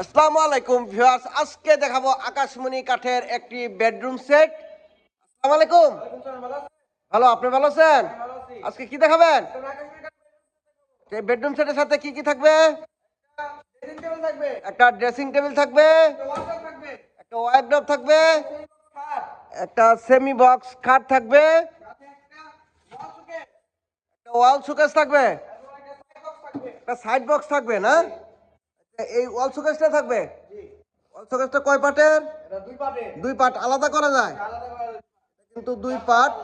আসসালামু আলাইকুম ভিউয়ার্স, আজকে দেখাবো আকাশমণি কাঠের একটি বেডরুম সেট। আসসালামু আলাইকুম। ভালো, আপনি ভালো আছেন? আজকে কি দেখাবেন? বেডরুম সেটের সাথে কি কি থাকবে? একটা ড্রেসিং টেবিল থাকবে, একটা ওয়াইড্রপ থাকবে, একটা সেমি বক্স খাট থাকবে, একটা ওয়াল শোকেস থাকবে, একটা সাইড বক্স থাকবে, না? এই ওয়াল শোকেসটা থাকবে? ওয়াল শোকেসটা কয় পার্টের দুই পার্ট আলাদা করা যায়? কিন্তু দুই পার্ট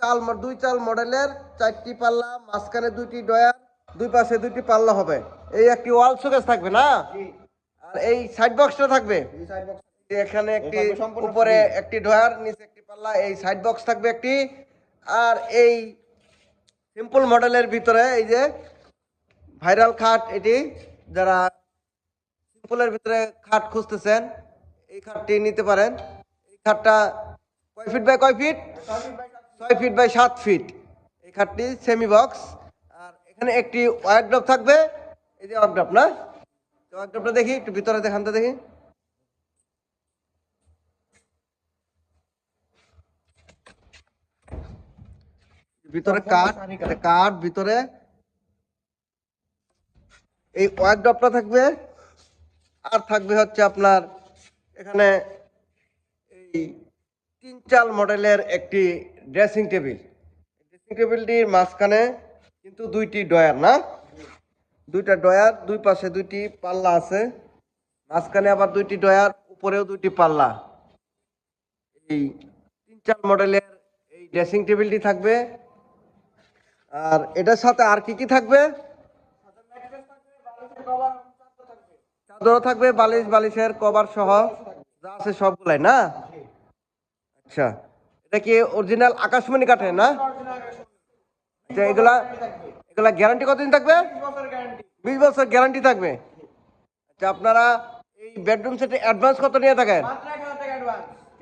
চাল দুই চাল মডেলের চারটি পাল্লা মাঝখানে দুইটি ডয়ার দুই পাশে দুইটি পাল্লা হবে। এই একটি ওয়াল শোকেস থাকবে না? আর এই সাইড বক্সটা থাকবে? এখানে একটি উপরে একটি ডয়ার নিচে একটি পাল্লা এই সাইড বক্স থাকবে একটি। আর এই সিম্পল মডেলের ভিতরে এই যে ভাইরাল খাট এটি যারা সিম্পলের ভিতরে খাট খুঁজতেছেন এই খাটটি নিতে পারেন। এই খাটটা কয় ফিট বাই কয় ফিট? ছয় ফিট বাই সাত ফিট। এই খাটটি সেমি বক্স আর এখানে একটি ওয়ার্ড্রপ থাকবে। এই যে ওয়ার্ড্রপ না? ওয়ার্ড্রপটা দেখি একটু ভিতরে দেখান তো দেখি। ভিতরে কাঠ কাঠ। ভিতরে। এই ওয়ার্কডপটা থাকবে আর থাকবে হচ্ছে আপনার এখানে এই তিন চাল মডেলের একটি ড্রেসিং টেবিল ড্রেসিং টেবিলটির মাঝখানে কিন্তু দুইটি ডয়ার না? দুইটা ডয়ার দুই পাশে দুইটি পাল্লা আছে। মাঝখানে আবার দুইটি ডয়ার উপরেও দুইটি পাল্লা। এই তিন চাল মডেলের এই ড্রেসিং টেবিলটি থাকবে। আর এটার সাথে আর কি কি থাকবে? চাদরও থাকবে, বালিশ, বালিশের কভার সহ যা আছে সবগুলাই, না? আচ্ছা। এটা কি অরিজিনাল আকাশমণি কাঠের, না? আচ্ছা এগুলা এগুলা গ্যারান্টি কতদিন থাকবে? বিশ বছর গ্যারান্টি থাকবে। আচ্ছা আপনারা এই বেডরুম সেটে অ্যাডভান্স কত নিয়ে থাকেন?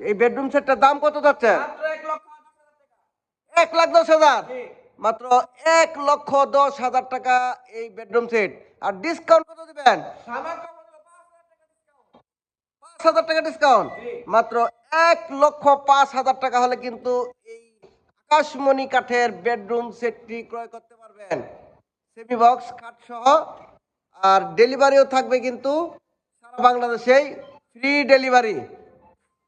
এই বেডরুম সেটটার দাম কত যাচ্ছে? এক লাখ দশ হাজার। মাত্র এক লক্ষ দশ হাজার টাকা এই বেডরুম সেট আর ডিসকাউন্ট কত দিবেন? হাজার টাকা ডিসকাউন্ট মাত্র এক লক্ষ পাঁচ হাজার টাকা হলে কিন্তু এই আকাশমণি কাঠের বেডরুম সেটটি ক্রয় করতে পারবেন। সেমি বক্স খাট সহ। আর ডেলিভারিও থাকবে কিন্তু সারা বাংলাদেশেই। ফ্রি ডেলিভারি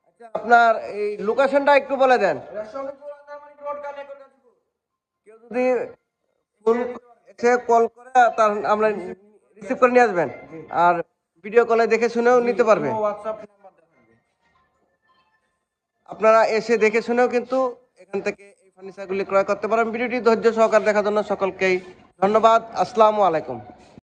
আচ্ছা আপনার এই লোকেশনটা একটু বলে দেন। কেউ যদি ফোন এসে কল করে, তার আমরা রিসিভ করে নিয়ে আসবেন। আর ভিডিও কলে দেখে শুনেও নিতে পারবে। আপনারা এসে দেখে শুনেও কিন্তু এখান থেকে এই ফার্নিচারগুলি ক্রয় করতে পারেন। ভিডিওটি ধৈর্য সহকার দেখার জন্য সকলকেই ধন্যবাদ। আসসালামু আলাইকুম।